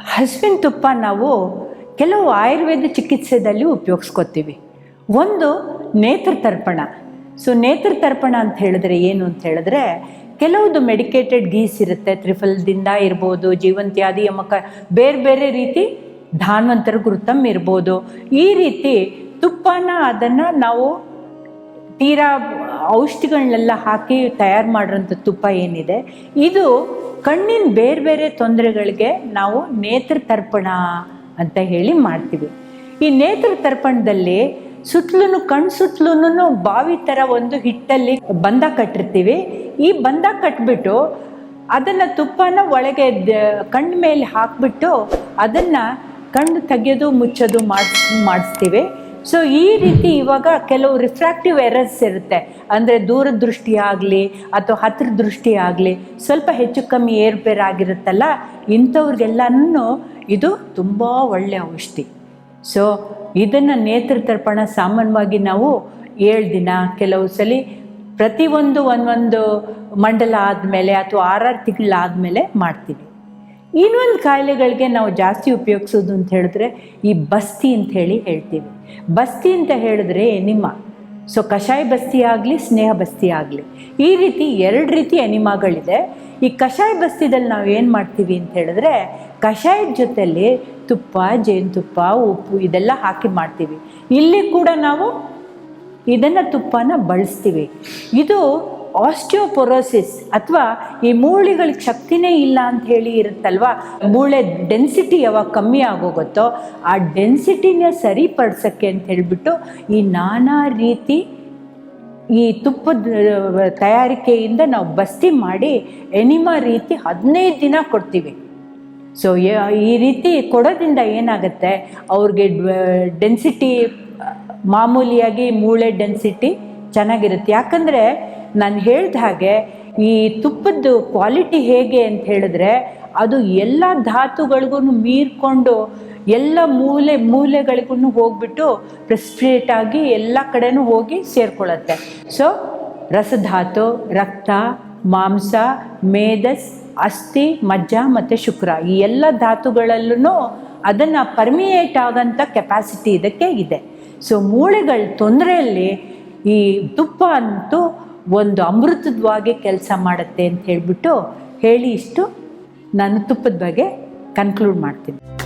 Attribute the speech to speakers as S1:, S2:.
S1: ಹಸುವಿನ ತುಪ್ಪ ನಾವು ಕೆಲವು ಆಯುರ್ವೇದ ಚಿಕಿತ್ಸೆದಲ್ಲಿ ಉಪಯೋಗಿಸ್ಕೋತೀವಿ. ಒಂದು ನೇತ್ರ ತರ್ಪಣ. ಸೊ, ನೇತ್ರ ತರ್ಪಣ ಅಂತ ಹೇಳಿದ್ರೆ ಏನು ಅಂತ ಹೇಳಿದ್ರೆ, ಕೆಲವೊಂದು ಮೆಡಿಕೇಟೆಡ್ ಗೀಸ್ ಇರುತ್ತೆ, ತ್ರಿಫಲದಿಂದ ಇರ್ಬೋದು, ಜೀವಂತ್ಯಾದಿ ಯಮಕ, ಬೇರೆ ಬೇರೆ ರೀತಿ ಧಾನ್ವಂತರ ಗುರುತಮ್ ಇರ್ಬೋದು. ಈ ರೀತಿ ತುಪ್ಪನ ಅದನ್ನು ನಾವು ತೀರಾ ಔಷಧಿಗಳನ್ನೆಲ್ಲ ಹಾಕಿ ತಯಾರು ಮಾಡಿರೋಂಥ ತುಪ್ಪ ಏನಿದೆ, ಇದು ಕಣ್ಣಿನ ಬೇರೆ ಬೇರೆ ತೊಂದರೆಗಳಿಗೆ ನಾವು ನೇತ್ರ ತರ್ಪಣ ಅಂತ ಹೇಳಿ ಮಾಡ್ತೀವಿ. ಈ ನೇತ್ರ ತರ್ಪಣದಲ್ಲಿ ಸುತ್ತಲೂ ಕಣ್ಣು ಸುತ್ತಲೂ ಬಾವಿ ಥರ ಒಂದು ಹಿಟ್ಟಲ್ಲಿ ಬಂದ ಕಟ್ಟಿರ್ತೀವಿ. ಈ ಬಂದ ಕಟ್ಬಿಟ್ಟು ಅದನ್ನು ತುಪ್ಪನ ಒಳಗೆ ಕಣ್ಣ ಮೇಲೆ ಹಾಕ್ಬಿಟ್ಟು ಅದನ್ನು ಕಣ್ಣು ತೆಗೆಯೋದು ಮುಚ್ಚೋದು ಮಾಡಿಸ್ ಮಾಡಿಸ್ತೀವಿ. ಸೊ ಈ ರೀತಿ ಇವಾಗ ಕೆಲವು ರಿಫ್ರಾಕ್ಟಿವ್ ಎರರ್ಸ್ ಇರುತ್ತೆ. ಅಂದರೆ ದೂರದೃಷ್ಟಿ ಆಗಲಿ ಅಥವಾ ಹತ್ತಿರ ದೃಷ್ಟಿ ಆಗಲಿ ಸ್ವಲ್ಪ ಹೆಚ್ಚು ಕಮ್ಮಿ ಏರ್ಪೇರ್ ಆಗಿರುತ್ತಲ್ಲ, ಇಂಥವ್ರಿಗೆಲ್ಲನೂ ಇದು ತುಂಬ ಒಳ್ಳೆಯ ಔಷಧಿ. ಸೊ ಇದನ್ನು ನೇತ್ರ ತರ್ಪಣ ಸಾಮಾನ್ಯವಾಗಿ ನಾವು ಏಳು ದಿನ ಕೆಲವು ಸಲ ಪ್ರತಿಯೊಂದು ಒಂದೊಂದು ಮಂಡಲ ಆದಮೇಲೆ ಅಥವಾ ಆರಾರು ತಿಂಗಳಾದಮೇಲೆ ಮಾಡ್ತೀವಿ. ಇನ್ನೊಂದು ಕಾಯಿಲೆಗಳಿಗೆ ನಾವು ಜಾಸ್ತಿ ಉಪಯೋಗಿಸೋದು ಅಂತ ಹೇಳಿದ್ರೆ ಈ ಬಸ್ತಿ ಅಂತ ಹೇಳಿ ಹೇಳ್ತೀವಿ. ಬಸ್ತಿ ಅಂತ ಹೇಳಿದ್ರೆ ನಿಮ್ಮ ಸೊ ಕಷಾಯ ಬಸ್ತಿ ಆಗಲಿ, ಸ್ನೇಹ ಬಸ್ತಿ ಆಗಲಿ, ಈ ರೀತಿ ಎರಡು ರೀತಿ ಎನಿಮಾಗಳಿದೆ ಈ ಕಷಾಯ ಬಸ್ತಿದಲ್ಲಿ ನಾವು ಏನು ಮಾಡ್ತೀವಿ ಅಂತ ಹೇಳಿದ್ರೆ ಕಷಾಯದ ಜೊತೆಯಲ್ಲಿ ತುಪ್ಪ, ಜೇನುತುಪ್ಪ, ಉಪ್ಪು ಇದೆಲ್ಲ ಹಾಕಿ ಮಾಡ್ತೀವಿ. ಇಲ್ಲಿ ಕೂಡ ನಾವು ಇದನ್ನು ತುಪ್ಪನ ಬಳಸ್ತೀವಿ. ಇದು ಆಸ್ಟಿಯೋಪೊರೋಸಿಸ್ ಅಥವಾ ಈ ಮೂಳೆಗಳಿಗೆ ಶಕ್ತಿನೇ ಇಲ್ಲ ಅಂತ ಹೇಳಿ ಇರುತ್ತಲ್ವಾ? ಮೂಳೆ ಡೆನ್ಸಿಟಿ ಯಾವಾಗ ಕಮ್ಮಿ ಆಗೋಗುತ್ತೋ ಆ ಡೆನ್ಸಿಟಿನ ಸರಿಪಡಿಸೋಕ್ಕೆ ಅಂತ ಹೇಳಿಬಿಟ್ಟು ಈ ನಾನಾ ರೀತಿ ಈ ತುಪ್ಪದ ತಯಾರಿಕೆಯಿಂದ ನಾವು ಬಸ್ತಿ ಮಾಡಿ ಎನಿಮಾ ರೀತಿ ಹದಿನೈದು ದಿನ ಕೊಡ್ತೀವಿ. ಸೊ ಈ ರೀತಿ ಕೊಡೋದ್ರಿಂದ ಏನಾಗುತ್ತೆ? ಅವ್ರಿಗೆ ಡೆನ್ಸಿಟಿ ಮಾಮೂಲಿಯಾಗಿ ಮೂಳೆ ಡೆನ್ಸಿಟಿ ಚೆನ್ನಾಗಿರುತ್ತೆ. ಯಾಕಂದರೆ ನಾನು ಹೇಳ್ದ ಹಾಗೆ ಈ ತುಪ್ಪದ್ದು ಕ್ವಾಲಿಟಿ ಹೇಗೆ ಅಂತ ಹೇಳಿದ್ರೆ ಅದು ಎಲ್ಲ ಧಾತುಗಳಿಗೂ ಮೀರ್ಕೊಂಡು ಎಲ್ಲ ಮೂಲೆ ಮೂಲೆಗಳಿಗೂ ಹೋಗ್ಬಿಟ್ಟು ಪ್ರೆಸ್ಪಿರೇಟ್ ಆಗಿ ಎಲ್ಲ ಕಡೆನೂ ಹೋಗಿ ಸೇರ್ಕೊಳ್ಳುತ್ತೆ ಸೊ ರಸಧಾತು, ರಕ್ತ, ಮಾಂಸ, ಮೇಧಸ್, ಅಸ್ಥಿ, ಮಜ್ಜ ಮತ್ತು ಶುಕ್ರ ಈ ಎಲ್ಲ ಧಾತುಗಳಲ್ಲೂ ಅದನ್ನು ಪರ್ಮಿಯೇಟ್ ಆಗೋಂಥ ಕೆಪಾಸಿಟಿ ಇದಕ್ಕೆ ಇದೆ. ಸೊ ಮೂಳೆಗಳ ತೊಂದರೆಯಲ್ಲಿ ಈ ತುಪ್ಪ ಅಂತೂ ಒಂದು ಅಮೃತದ್ವಾಗೆ ಕೆಲಸ ಮಾಡುತ್ತೆ ಅಂತ ಹೇಳಿಬಿಟ್ಟು ಹೇಳಿ ಇಷ್ಟು. ನಾನು ತುಪ್ಪದ ಬಗ್ಗೆ ಕನ್ಕ್ಲೂಡ್ ಮಾಡ್ತೀನಿ.